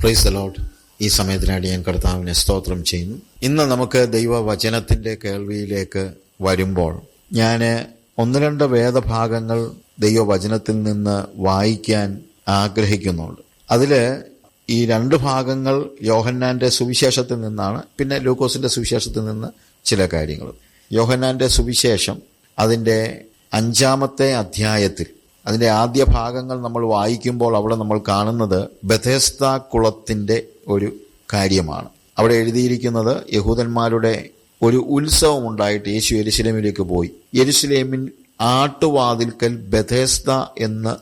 Price load ഈ സമയത്തിനായിട്ട് ഞാൻ കർത്താവിനെ സ്തോത്രം ചെയ്യുന്നു. ഇന്ന് നമുക്ക് ദൈവവചനത്തിന്റെ കേൾവിയിലേക്ക് വരുമ്പോൾ ഞാൻ ഒന്ന് രണ്ട് വേദഭാഗങ്ങൾ ദൈവവചനത്തിൽ നിന്ന് വായിക്കാൻ ആഗ്രഹിക്കുന്നുണ്ട്. അതിൽ ഈ രണ്ട് ഭാഗങ്ങൾ യോഹന്നാന്റെ സുവിശേഷത്തിൽ നിന്നാണ് പിന്നെ ലൂക്കോസിന്റെ സുവിശേഷത്തിൽ നിന്ന് ചില കാര്യങ്ങൾ. യോഹന്നാന്റെ സുവിശേഷം അതിന്റെ അഞ്ചാമത്തെ അധ്യായത്തിൽ അതിന്റെ ആദ്യ ഭാഗങ്ങൾ നമ്മൾ വായിക്കുമ്പോൾ അവിടെ നമ്മൾ കാണുന്നത് ബഥേസ്ത കുളത്തിന്റെ ഒരു കാര്യമാണ്. അവിടെ എഴുതിയിരിക്കുന്നത് യഹൂദന്മാരുടെ ഒരു ഉത്സവം ഉണ്ടായിട്ട് യേശു എരുസലേമിലേക്ക് പോയി. യരുസലേമിൻ ആട്ടുവാതിൽക്കൽ ബഥേസ്ത എന്ന്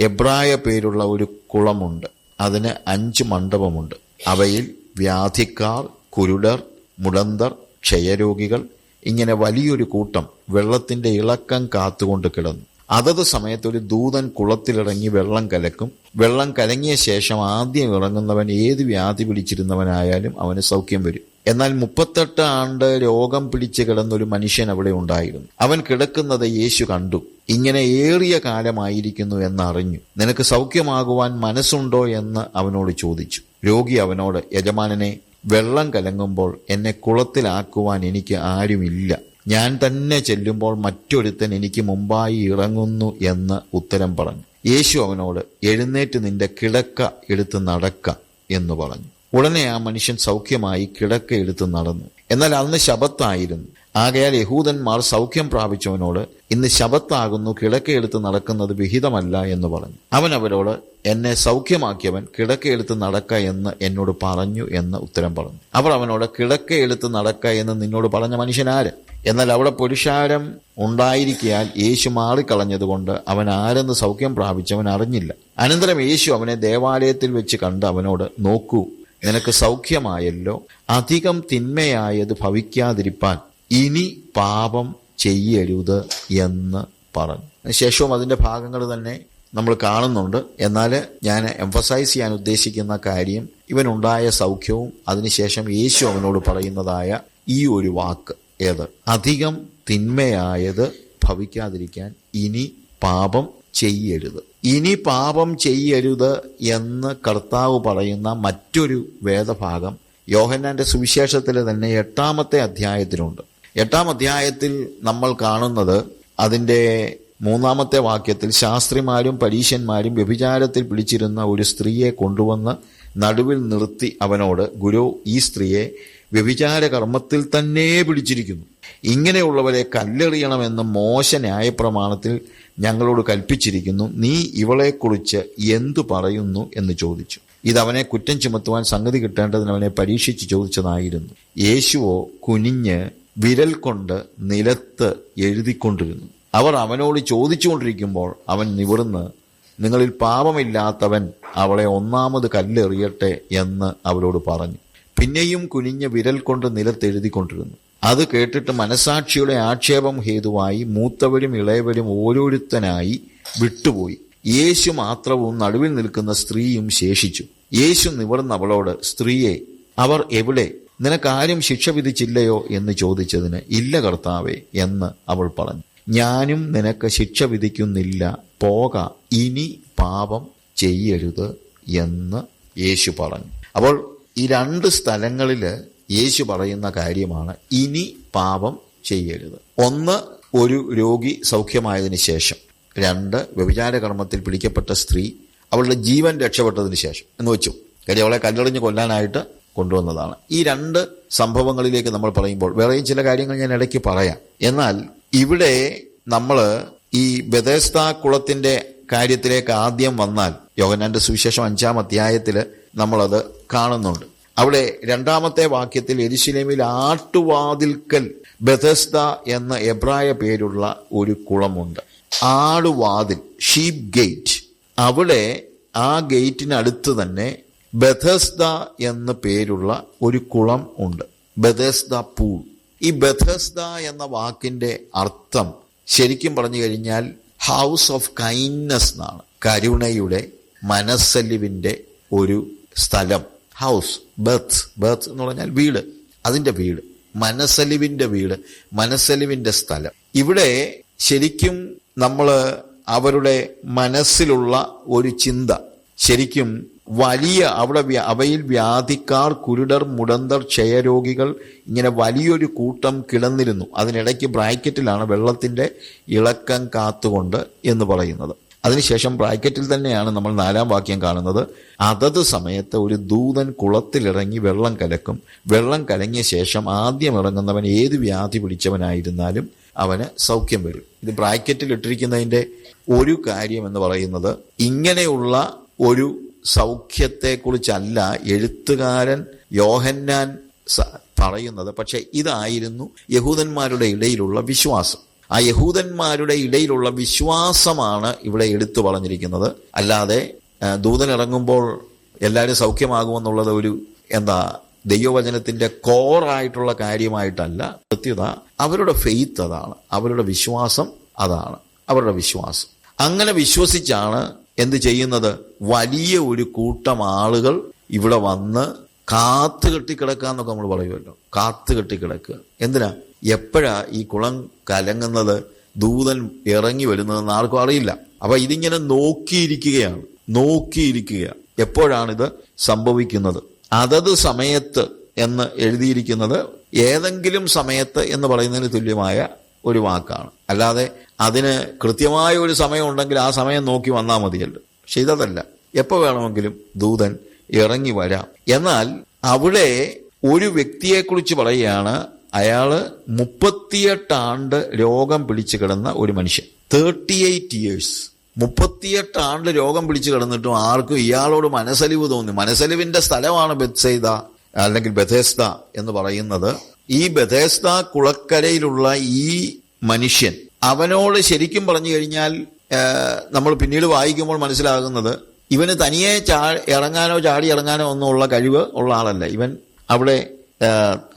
എബ്രായ പേരുള്ള ഒരു കുളമുണ്ട്. അതിന് അഞ്ച് മണ്ഡപമുണ്ട്. അവയിൽ വ്യാധിക്കാർ കുരുടർ മുടന്തർ ക്ഷയരോഗികൾ ഇങ്ങനെ വലിയൊരു കൂട്ടം വെള്ളത്തിന്റെ ഇളക്കം കാത്തുകൊണ്ട് കിടന്നു. അതത് സമയത്ത് ഒരു ദൂതൻ കുളത്തിലിറങ്ങി വെള്ളം കലക്കും. വെള്ളം കലങ്ങിയ ശേഷം ആദ്യം ഇറങ്ങുന്നവൻ ഏത് വ്യാധി പിടിച്ചിരുന്നവനായാലും അവന് സൗഖ്യം വരും. എന്നാൽ മുപ്പത്തെട്ട് ആണ്ട് രോഗം പിടിച്ചു കിടന്നൊരു മനുഷ്യൻ അവിടെ ഉണ്ടായിരുന്നു. അവൻ കിടക്കുന്നത് യേശു കണ്ടു. ഇങ്ങനെ ഏറിയ കാലമായിരിക്കുന്നു എന്നറിഞ്ഞു. നിനക്ക് സൗഖ്യമാകുവാൻ മനസ്സുണ്ടോ എന്ന് അവനോട് ചോദിച്ചു. രോഗി അവനോട് യജമാനനെ വെള്ളം കലങ്ങുമ്പോൾ എന്നെ കുളത്തിലാക്കുവാൻ എനിക്ക് ആരുമില്ല. ഞാൻ തന്നെ ചെല്ലുമ്പോൾ മറ്റൊരുത്തൻ എനിക്ക് മുമ്പായി ഇറങ്ങുന്നു എന്ന് ഉത്തരം പറഞ്ഞു. യേശു അവനോട് എഴുന്നേറ്റ് നിന്റെ കിടക്ക എടുത്ത് നടക്ക എന്ന് പറഞ്ഞു. ഉടനെ ആ മനുഷ്യൻ സൗഖ്യമായി കിടക്ക എടുത്ത് നടന്നു. എന്നാൽ അന്ന് ശബത്തായിരുന്നു. ആകയാൽ യഹൂദന്മാർ സൗഖ്യം പ്രാപിച്ചവനോട് ഇന്ന് ശബത്താകുന്നു കിടക്കയെടുത്ത് നടക്കുന്നത് വിഹിതമല്ല എന്ന് പറഞ്ഞു. അവൻ അവരോട് എന്നെ സൗഖ്യമാക്കിയവൻ കിടക്ക കിടക്കയെടുത്ത് നടക്ക എന്ന് എന്നോട് പറഞ്ഞു എന്ന് ഉത്തരം പറഞ്ഞു. അവർ അവനോട് കിടക്ക കിടക്കയെടുത്ത് നടക്ക എന്ന് നിന്നോട് പറഞ്ഞ മനുഷ്യനാര് എന്നാൽ അവിടെ പുരുഷാരം ഉണ്ടായിരിക്കയാൽ യേശു മാറിക്കളഞ്ഞതുകൊണ്ട് അവൻ ആരെന്ന് സൗഖ്യം പ്രാപിച്ചവൻ അറിഞ്ഞില്ല. അനന്തരം യേശു അവനെ ദേവാലയത്തിൽ വെച്ച് കണ്ട് അവനോട് നോക്കൂ നിനക്ക് സൗഖ്യമായല്ലോ. അധികം തിന്മയായത് ഭവിക്കാതിരിപ്പാൻ ഇനി പാപം ചെയ്യരുത് എന്ന് പറഞ്ഞു. ശേഷവും അതിന്റെ ഭാഗങ്ങൾ തന്നെ നമ്മൾ കാണുന്നുണ്ട്. എന്നാൽ ഞാൻ എംഫസൈസ് ചെയ്യാൻ ഉദ്ദേശിക്കുന്ന കാര്യം ഇവനുണ്ടായ സൗഖ്യവും അതിനുശേഷം യേശു അവനോട് പറയുന്നതായ ഈ ഒരു വാക്ക്. ഏത്? അധികം തിന്മയായത് ഭവിക്കാതിരിക്കാൻ ഇനി പാപം ചെയ്യരുത്. ഇനി പാപം ചെയ്യരുത് എന്ന് കർത്താവ് പറയുന്ന മറ്റൊരു വേദഭാഗം യോഹന്നാന്റെ സുവിശേഷത്തിൽ തന്നെ എട്ടാമത്തെ അധ്യായത്തിലുണ്ട്. എട്ടാം അധ്യായത്തിൽ നമ്മൾ കാണുന്നത് അതിന്റെ മൂന്നാമത്തെ വാക്യത്തിൽ ശാസ്ത്രിമാരും പരീശന്മാരും വ്യഭിചാരത്തിൽ പിടിച്ചിരുന്ന ഒരു സ്ത്രീയെ കൊണ്ടുവന്ന് നടുവിൽ നിർത്തി അവനോട് ഗുരു ഈ സ്ത്രീയെ വ്യഭിചാര കർമ്മത്തിൽ തന്നെ പിടിച്ചിരിക്കുന്നു. ഇങ്ങനെയുള്ളവരെ കല്ലെറിയണമെന്ന് മോശ ന്യായപ്രമാണത്തിൽ ഞങ്ങളോട് കൽപ്പിച്ചിരിക്കുന്നു. നീ ഇവളെക്കുറിച്ച് എന്തു പറയുന്നു എന്ന് ചോദിച്ചു. ഇതവനെ കുറ്റം ചുമത്തുവാൻ സംഗതി കിട്ടേണ്ടതിന് അവനെ പരീക്ഷിച്ച് ചോദിച്ചതായിരുന്നു. യേശുവോ കുനിഞ്ഞ് വിരൽ കൊണ്ട് നിലത്ത് എഴുതിക്കൊണ്ടിരുന്നു. അവർ അവനോട് ചോദിച്ചുകൊണ്ടിരിക്കുമ്പോൾ അവൻ നിവർന്ന് നിങ്ങളിൽ പാപമില്ലാത്തവൻ അവളെ ഒന്നാമത് കല്ലെറിയട്ടെ എന്ന് അവരോട് പറഞ്ഞു. പിന്നെയും കുനിഞ്ഞ വിരൽ കൊണ്ട് നിലത്തെഴുതിക്കൊണ്ടിരുന്നു അത് കേട്ടിട്ട് മനസാക്ഷിയുടെ ആക്ഷേപം ഹേതുവായി മൂത്തവരും ഇളയവരും ഓരോരുത്തനായി വിട്ടുപോയി. യേശു മാത്രവും നടുവിൽ നിൽക്കുന്ന സ്ത്രീയും ശേഷിച്ചു. യേശു നിവർന്ന് അവളോട് സ്ത്രീയെ അവർ എവിടെ? നിനക്കാരും ശിക്ഷ വിധിച്ചില്ലയോ എന്ന് ചോദിച്ചതിന് ഇല്ല കർത്താവേ എന്ന് അവൾ പറഞ്ഞു. ഞാനും നിനക്ക് ശിക്ഷ വിധിക്കുന്നില്ല. പോക ഇനി പാപം ചെയ്യരുത് എന്ന് യേശു പറഞ്ഞു. അപ്പോൾ ഈ രണ്ട് സ്ഥലങ്ങളിൽ യേശു പറയുന്ന കാര്യമാണ് ഇനി പാപം ചെയ്യരുത്. ഒന്ന് ഒരു രോഗി സൗഖ്യമായതിന് ശേഷം. രണ്ട് വ്യഭിചാര കർമ്മത്തിൽ പിടിക്കപ്പെട്ട സ്ത്രീ അവളുടെ ജീവൻ രക്ഷപ്പെട്ടതിന് ശേഷം. എന്ന് വെച്ചു. കാര്യം അവളെ കല്ലെറിഞ്ഞ് കൊല്ലാനായിട്ട് കൊണ്ടുവന്നതാണ്. ഈ രണ്ട് സംഭവങ്ങളിലേക്ക് നമ്മൾ പറയുമ്പോൾ വേറെയും ചില കാര്യങ്ങൾ ഞാൻ ഇടയ്ക്ക് പറയാം. എന്നാൽ ഇവിടെ നമ്മൾ ഈ ബദേസ്ത കുളത്തിന്റെ കാര്യത്തിലേക്ക് ആദ്യം വന്നാൽ യോഗനാന്റെ സുവിശേഷം അഞ്ചാം അധ്യായത്തിൽ നമ്മളത് കാണുന്നുണ്ട്. അവിടെ രണ്ടാമത്തെ വാക്യത്തിൽ എരിശിലേമിൽ ആട്ടുവാതിൽക്കൽ ബഥസ്ത എന്ന എബ്രായ പേരുള്ള ഒരു കുളമുണ്ട്. ആടുവാതിൽ ഷീപ് ഗേറ്റ്. അവിടെ ആ ഗേറ്റിനടുത്ത് തന്നെ ബഥസ്ത എന്ന പേരുള്ള ഒരു കുളം ഉണ്ട്. Bethesda pool. ഈ ബഥസ്ത എന്ന വാക്കിന്റെ അർത്ഥം ശരിക്കും പറഞ്ഞു കഴിഞ്ഞാൽ ഹൗസ് ഓഫ് കൈൻഡ്നെസ് എന്നാണ്. കരുണയുടെ മനസ്സലിവിന്റെ ഒരു സ്ഥലം. ഹൗസ് ബർത്ത് ബർത്ത് എന്ന് പറഞ്ഞാൽ വീട് അതിന്റെ വീട് മനസ്സലിവിന്റെ വീട് മനസ്സലിവിന്റെ സ്ഥലം. ഇവിടെ ശരിക്കും നമ്മൾ അവരുടെ മനസ്സിലുള്ള ഒരു ചിന്ത ശരിക്കും വലിയ അവിടെ വ്യ- അവയിൽ വ്യാധിക്കാർ കുരുടർ മുടന്തർ ക്ഷയരോഗികൾ ഇങ്ങനെ വലിയൊരു കൂട്ടം കിടന്നിരുന്നു. അതിനിടയ്ക്ക് ബ്രാക്കറ്റിലാണ് വെള്ളത്തിന്റെ ഇളക്കം കാത്തുകൊണ്ട് എന്ന് പറയുന്നത്. അതിനുശേഷം ബ്രാക്കറ്റിൽ തന്നെയാണ് നമ്മൾ നാലാം വാക്യം കാണുന്നത്. അതത് സമയത്ത് ഒരു ദൂതൻ കുളത്തിലിറങ്ങി വെള്ളം കലക്കും. വെള്ളം കലങ്ങിയ ശേഷം ആദ്യം ഇറങ്ങുന്നവൻ ഏത് വ്യാധി പിടിച്ചവനായിരുന്നാലും അവന് സൗഖ്യം വരും. ഇത് ബ്രാക്കറ്റിൽ ഇട്ടിരിക്കുന്നതിന്റെ ഒരു കാര്യം എന്ന് പറയുന്നത് ഇങ്ങനെയുള്ള ഒരു സൗഖ്യത്തെക്കുറിച്ചല്ല എഴുത്തുകാരൻ യോഹന്നാൻ പറയുന്നത്. പക്ഷേ ഇതായിരുന്നു യഹൂദന്മാരുടെ ഇടയിലുള്ള വിശ്വാസം. ആ യഹൂദന്മാരുടെ ഇടയിലുള്ള വിശ്വാസമാണ് ഇവിടെ എടുത്തു പറഞ്ഞിരിക്കുന്നത്. അല്ലാതെ ദൂതൻ ഇറങ്ങുമ്പോൾ എല്ലാവരും സൗഖ്യമാകുമെന്നുള്ളത് ഒരു എന്താ ദൈവവചനത്തിന്റെ കോറായിട്ടുള്ള കാര്യമായിട്ടല്ല. കൃത്യത അവരുടെ ഫെയ്ത്ത് അതാണ്. അവരുടെ വിശ്വാസം അതാണ്. അവരുടെ വിശ്വാസം. അങ്ങനെ വിശ്വസിച്ചാണ് എന്ത് ചെയ്യുന്നത്? വലിയ ഒരു കൂട്ടം ആളുകൾ ഇവിടെ വന്ന് കാത്തു എന്നൊക്കെ നമ്മൾ പറയുമല്ലോ. കാത്തു കെട്ടിക്കിടക്കുക. എന്തിനാ? എപ്പോഴാ ഈ കുളം കലങ്ങുന്നത്? ദൂതൻ ഇറങ്ങി വരുന്നതെന്ന് ആർക്കും അറിയില്ല. അപ്പൊ ഇതിങ്ങനെ നോക്കിയിരിക്കുകയാണ്. നോക്കിയിരിക്കുക. എപ്പോഴാണിത് സംഭവിക്കുന്നത്? അതത് സമയത്ത് എന്ന് എഴുതിയിരിക്കുന്നത് ഏതെങ്കിലും സമയത്ത് എന്ന് പറയുന്നതിന് തുല്യമായ ഒരു വാക്കാണ്. അല്ലാതെ അതിന് കൃത്യമായ ഒരു സമയം ഉണ്ടെങ്കിൽ ആ സമയം നോക്കി വന്നാൽ മതിയല്ലോ. പക്ഷെ ഇതല്ല എപ്പോൾ വേണമെങ്കിലും ദൂതൻ ഇറങ്ങി വരാം. എന്നാൽ അവിടെ ഒരു വ്യക്തിയെക്കുറിച്ച് പറയുകയാണ് അയാൾ മുപ്പത്തിയെട്ട് ആണ്ട് രോഗം പിടിച്ചു കിടന്ന ഒരു മനുഷ്യൻ. തേർട്ടി എയ്റ്റ് ഇയേഴ്സ് മുപ്പത്തിയെട്ട് ആണ്ട് രോഗം പിടിച്ചു കിടന്നിട്ടും ആർക്കും ഇയാളോട് മനസ്സലിവ് തോന്നി. മനസ്സലിവിന്റെ സ്ഥലമാണ് ബെത്സൈദ അല്ലെങ്കിൽ ബഥേസ്ത എന്ന് പറയുന്നത്. ഈ ബഥേസ്ത കുളക്കരയിലുള്ള ഈ മനുഷ്യൻ അവനോട് ശരിക്കും പറഞ്ഞു കഴിഞ്ഞാൽ നമ്മൾ പിന്നീട് വായിക്കുമ്പോൾ മനസ്സിലാകുന്നത് ഇവന് തനിയെ ചാ ഇറങ്ങാനോ ചാടി ഇറങ്ങാനോ ഒന്നും ഉള്ള കഴിവ് ഉള്ള ആളല്ല. ഇവൻ അവിടെ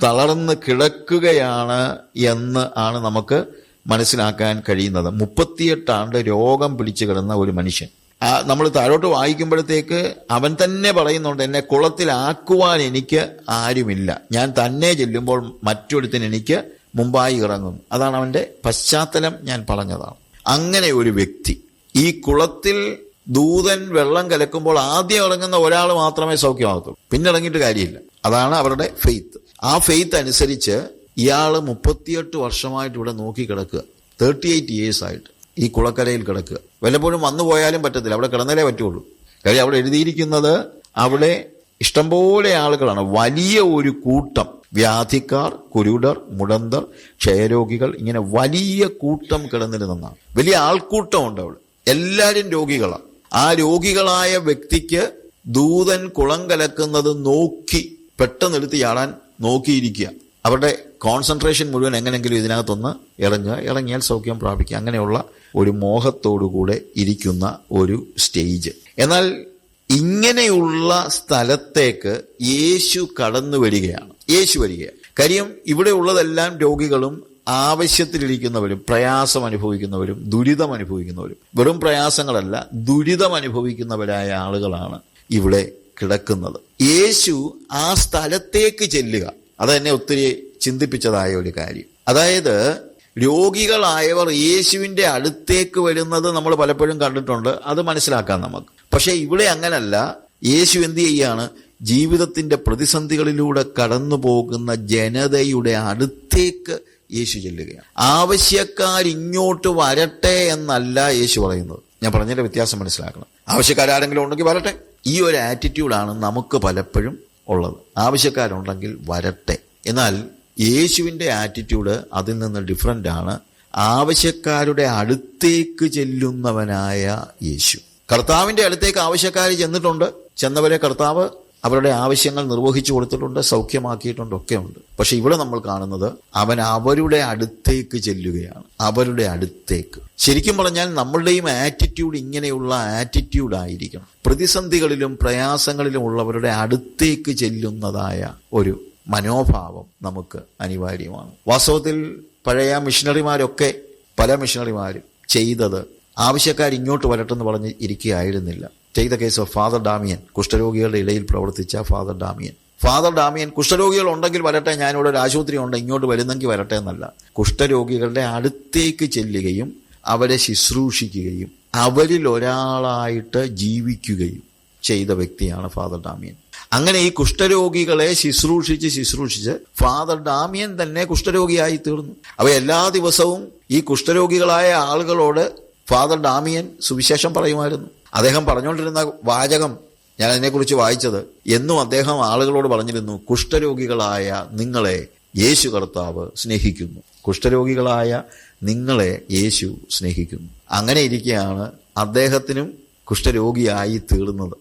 തളർന്ന് കിടക്കുകയാണ് എന്ന് ആണ് നമുക്ക് മനസ്സിലാക്കാൻ കഴിയുന്നത്. മുപ്പത്തിയെട്ടാണ്ട് രോഗം പിടിച്ചു കിടന്ന ഒരു മനുഷ്യൻ. ആ നമ്മൾ താഴോട്ട് വായിക്കുമ്പോഴത്തേക്ക് അവൻ തന്നെ പറയുന്നുണ്ട് എന്നെ കുളത്തിലാക്കുവാൻ എനിക്ക് ആരുമില്ല. ഞാൻ തന്നെ ചെല്ലുമ്പോൾ മറ്റൊരുത്തിന് എനിക്ക് മുമ്പായി ഇറങ്ങും അതാണ് അവന്റെ പശ്ചാത്തലം ഞാൻ പറഞ്ഞതാണ്. അങ്ങനെ ഒരു വ്യക്തി ഈ കുളത്തിൽ ദൂതൻ വെള്ളം കലക്കുമ്പോൾ ആദ്യം ഇറങ്ങുന്ന ഒരാൾ മാത്രമേ സൗഖ്യമാകത്തുള്ളൂ. പിന്നെ ഇറങ്ങിയിട്ട് കാര്യമില്ല. അതാണ് അവരുടെ ഫെയ്ത്ത് ആ ഫെയ്ത്ത് അനുസരിച്ച് ഇയാൾ മുപ്പത്തിയെട്ട് വർഷമായിട്ട് ഇവിടെ നോക്കി കിടക്കുക. തേർട്ടി എയ്റ്റ് ഇയേഴ്സ് ആയിട്ട് ഈ കുളക്കരയിൽ കിടക്കുക. വല്ലപ്പോഴും വന്നു പോയാലും പറ്റത്തില്ല. അവിടെ കിടന്നാലേ പറ്റുള്ളൂ. കാര്യം അവിടെ എഴുതിയിരിക്കുന്നത് അവിടെ ഇഷ്ടംപോലെ ആളുകളാണ്. വലിയ ഒരു കൂട്ടം. വ്യാധിക്കാർ കുരുടർ മുടന്തർ ക്ഷയരോഗികൾ ഇങ്ങനെ വലിയ കൂട്ടം കിടന്നിരുന്നാണ് വലിയ ആൾക്കൂട്ടമുണ്ട് അവിടെ. എല്ലാവരും രോഗികളാണ്. ആ രോഗികളായ വ്യക്തിക്ക് ദൂതൻ കുളം കലക്കുന്നത് നോക്കി പെട്ടെന്ന് എടുത്ത് ചാടാൻ നോക്കിയിരിക്കുക. അവരുടെ കോൺസെൻട്രേഷൻ മുഴുവൻ എങ്ങനെങ്കിലും ഇതിനകത്തൊന്ന് ഇറങ്ങുക. ഇറങ്ങിയാൽ സൗഖ്യം പ്രാപിക്കുക. അങ്ങനെയുള്ള ഒരു മോഹത്തോടുകൂടെ ഇരിക്കുന്ന ഒരു സ്റ്റേജ് എന്നാൽ ഇങ്ങനെയുള്ള സ്ഥലത്തേക്ക് യേശു കടന്നു വരികയാണ്. യേശു വരികയാണ്. കാര്യം ഇവിടെ ഉള്ളതെല്ലാം രോഗികളും ആവശ്യത്തിലിരിക്കുന്നവരും പ്രയാസം അനുഭവിക്കുന്നവരും ദുരിതം അനുഭവിക്കുന്നവരും വെറും പ്രയാസങ്ങളല്ല ദുരിതം അനുഭവിക്കുന്നവരായ ആളുകളാണ് ഇവിടെ കിടക്കുന്നത്. യേശു ആ സ്ഥലത്തേക്ക് ചെല്ലുക. അത് ഒത്തിരി ചിന്തിപ്പിച്ചതായ ഒരു കാര്യം. അതായത് രോഗികളായവർ യേശുവിന്റെ അടുത്തേക്ക് വരുന്നത് നമ്മൾ പലപ്പോഴും കണ്ടിട്ടുണ്ട്. അത് മനസ്സിലാക്കാം നമുക്ക്. പക്ഷേ ഇവിടെ അങ്ങനല്ല. യേശു എന്ത് ചെയ്യാണ്? ജീവിതത്തിന്റെ പ്രതിസന്ധികളിലൂടെ കടന്നു പോകുന്ന ജനതയുടെ അടുത്തേക്ക് യേശു ചെല്ലുകയാണ്. ആവശ്യക്കാർ ഇങ്ങോട്ട് വരട്ടെ എന്നല്ല യേശു പറയുന്നത്. ഞാൻ പറഞ്ഞതിന്റെ വ്യത്യാസം മനസ്സിലാക്കണം. ആവശ്യക്കാരാരെങ്കിലും ഉണ്ടെങ്കിൽ വരട്ടെ. ഈ ഒരു ആറ്റിറ്റ്യൂഡാണ് നമുക്ക് പലപ്പോഴും ഉള്ളത്. ആവശ്യക്കാരുണ്ടെങ്കിൽ വരട്ടെ. എന്നാൽ യേശുവിന്റെ ആറ്റിറ്റ്യൂഡ് അതിൽ നിന്ന് ഡിഫറന്റ് ആണ്. ആവശ്യക്കാരുടെ അടുത്തേക്ക് ചെല്ലുന്നവനായ യേശു. കർത്താവിന്റെ അടുത്തേക്ക് ആവശ്യക്കാർ ചെന്നിട്ടുണ്ട്. ചെന്നവരെ കർത്താവ് അവരുടെ ആവശ്യങ്ങൾ നിർവഹിച്ചു കൊടുത്തിട്ടുണ്ട് സൗഖ്യമാക്കിയിട്ടുണ്ട് ഒക്കെ ഉണ്ട് പക്ഷെ ഇവിടെ നമ്മൾ കാണുന്നത് അവൻ അവരുടെ അടുത്തേക്ക് ചെല്ലുകയാണ്. അവരുടെ അടുത്തേക്ക്. ശരിക്കും പറഞ്ഞാൽ നമ്മളുടെയും ആറ്റിറ്റ്യൂഡ് ഇങ്ങനെയുള്ള ആറ്റിറ്റ്യൂഡ് ആയിരിക്കണം. പ്രതിസന്ധികളിലും പ്രയാസങ്ങളിലും ഉള്ളവരുടെ അടുത്തേക്ക് ചെല്ലുന്നതായ ഒരു മനോഭാവം നമുക്ക് അനിവാര്യമാണ്. വാസ്തവത്തിൽ പഴയ മിഷണറിമാരൊക്കെ പല മിഷണറിമാരും ചെയ്തത് ആവശ്യക്കാർ ഇങ്ങോട്ട് വരട്ടെന്ന് പറഞ്ഞ് ഇരിക്കുകയായിരുന്നില്ല. ചെയ്ത കേസ് ഓഫ് ഫാദർ ഡാമിയൻ കുഷ്ഠരോഗികളുടെ ഇടയിൽ പ്രവർത്തിച്ച ഫാദർ ഡാമിയൻ. ഫാദർ ഡാമിയൻ കുഷ്ഠരോഗികൾ ഉണ്ടെങ്കിൽ വരട്ടെ ഞാനിവിടെ ഒരു ആശുപത്രി ഉണ്ട് ഇങ്ങോട്ട് വരുന്നെങ്കിൽ വരട്ടെ എന്നല്ല. കുഷ്ഠരോഗികളുടെ അടുത്തേക്ക് ചെല്ലുകയും അവരെ ശുശ്രൂഷിക്കുകയും അവരിൽ ഒരാളായിട്ട് ജീവിക്കുകയും ചെയ്ത വ്യക്തിയാണ് ഫാദർ ഡാമിയൻ. അങ്ങനെ ഈ കുഷ്ഠരോഗികളെ ശുശ്രൂഷിച്ച് ശുശ്രൂഷിച്ച് ഫാദർ ഡാമിയൻ തന്നെ കുഷ്ഠരോഗിയായി തീർന്നു. അവ എല്ലാ ദിവസവും ഈ കുഷ്ഠരോഗികളായ ആളുകളോട് ഫാദർ ഡാമിയൻ സുവിശേഷം പറയുമായിരുന്നു. അദ്ദേഹം പറഞ്ഞുകൊണ്ടിരുന്ന വാചകം ഞാൻ അതിനെക്കുറിച്ച് വായിച്ചത്. എന്നും അദ്ദേഹം ആളുകളോട് പറഞ്ഞിരുന്നു കുഷ്ഠരോഗികളായ നിങ്ങളെ യേശു കർത്താവ് സ്നേഹിക്കുന്നു. കുഷ്ഠരോഗികളായ നിങ്ങളെ യേശു സ്നേഹിക്കുന്നു. അങ്ങനെ ഇരിക്കെയാണ് അദ്ദേഹത്തിനും കുഷ്ഠരോഗിയായി തീർന്നത്.